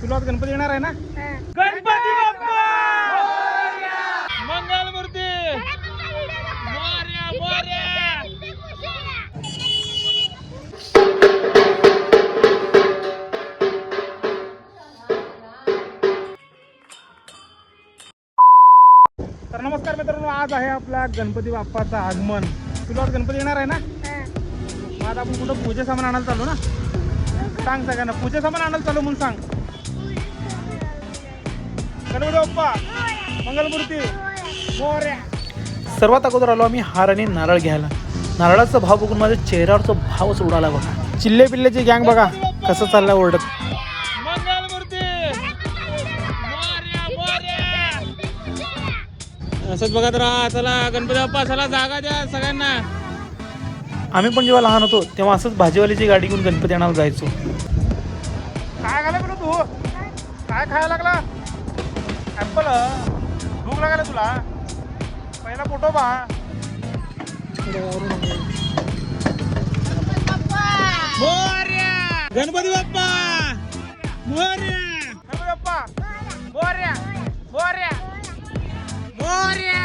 तुला आज गणपती येणार आहे ना? गणपती बाप्पा! मंगलमूर्ती मोरया मोरया तर नमस्कार मित्रांनो आज आहे आपला गणपती बाप्पाचं आगमन. तुला आज गणपती येणार आहे ना? मग आता आपण कुठं पूजे सामान आणायला चालू ना? सांग सगळ्यांना पूजे सामान आणायला चालू म्हणून सांग. गणपती बाप्पा मंगलमूर्ती मोरया. सर्वात अगोदर आलो आम्ही हार आणि नारळ घ्यायला. नारळाचा भाव बघून माझ्या चेहऱ्यावरचा भावच उडाला बघा. चिल्ले पिल्लेची गँग बघा कसं चाललंय ओरडत असंच बघत राहा चला गणपती बाप्पा चला जागा द्या सगळ्यांना. आम्ही पण जेव्हा लहान होतो तेव्हा असंच भाजीवालीची गाडी घेऊन गणपती आणायला जायचो. काय तू? काय खायला लागला? ऍपल भूक लागला तुला. पहिला फोटो पहा. मोर्या. गणपती बाप्पा. मोर्या. गणपती बाप्पा. मोर्या. मोर्या. मोर्या.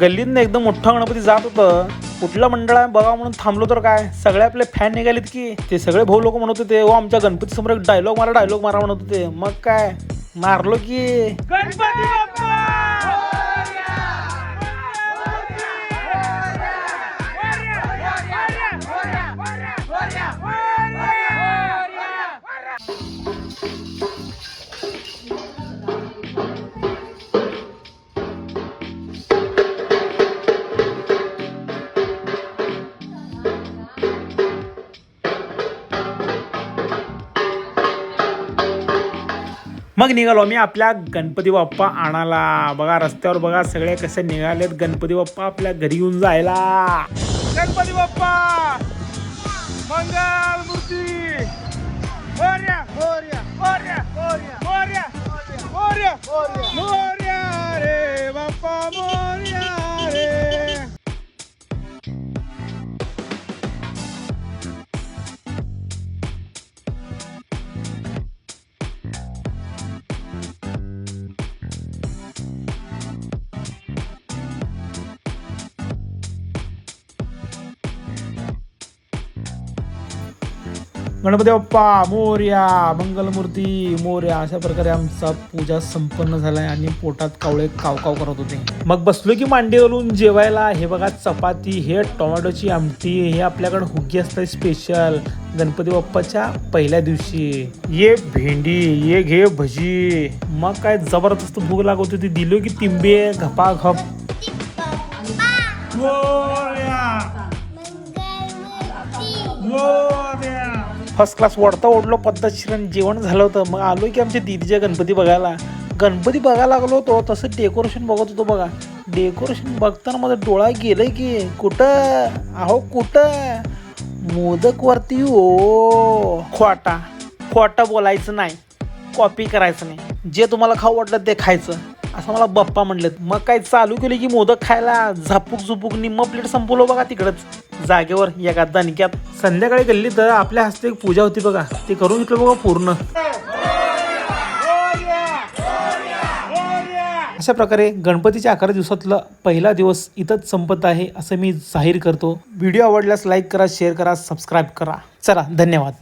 गल्लीतनं एकदम मोठा गणपती जात होतं. कुठलं मंडळ आहे बघा म्हणून थांबलो तर काय? सगळे आपले फॅन निघालेत की. ते सगळे भाऊ लोक म्हणत होते हो आमच्या गणपती समोर एक डायलॉग मारा डायलॉग मारा म्हणत होते. मग काय? मारलो की गणपती मग निघालो. आम्ही आपल्या गणपती बाप्पा आणाला बघा रस्त्यावर बघा सगळे कसे निघालेत. गणपती बाप्पा आपल्या घरी येऊन जायला. गणपती बाप्पा! मंगल मूर्ती! गणपती बाप्पा मोर्या मंगलमूर्ती मोर्या अशा प्रकारे आमचा पूजा संपन्न झालाय आणि पोटात कावळे काव काव करत होते. मग बसलो की मांडी घालून जेवायला. हे बघा चपाती हे टोमॅटोची आमटी हे आपल्याकडे हुग्गी असतं स्पेशल गणपती बाप्पाच्या पहिल्या दिवशी. ये भेंडी ये घे भजी. मग काय जबरदस्त भूक लागत होती. दिलो की तिंबे घपाघप. मोर्या. फर्स्ट क्लास वडता ओढलो पद्धतशीर जेवण झालं होतं. मग आलो की आमच्या दीदीच्या गणपती बघायला. गणपती बघायला लागलो होतो तसं डेकोरेशन बघत होतो बघा. डेकोरेशन बघताना माझा डोळा गेलं की कुठं? अहो कुठं? मोदकवरती ओ खोटा. खोटा बोलायचं नाही. कॉपी करायचं नाही. जे तुम्हाला खाऊ वाटलं ते खायचं. असं मला बाप्पा म्हणलेत. मग काय चालू केलं की मोदक खायला? झापूक झुपूक निम्म प्लेट संपवलं बघा तिकडंच. जागेवर एका दणक्यात संध्याकाळी गल्ली तर आपल्या हस्ते एक पूजा होती बघा. ते करून घेतलं बघा पूर्ण. अशा प्रकारे गणपतीच्या अकरा दिवसातला पहिला दिवस इथंच संपत आहे असं मी जाहीर करतो. व्हिडिओ आवडल्यास लाईक करा शेअर करा सबस्क्राईब करा. चला धन्यवाद.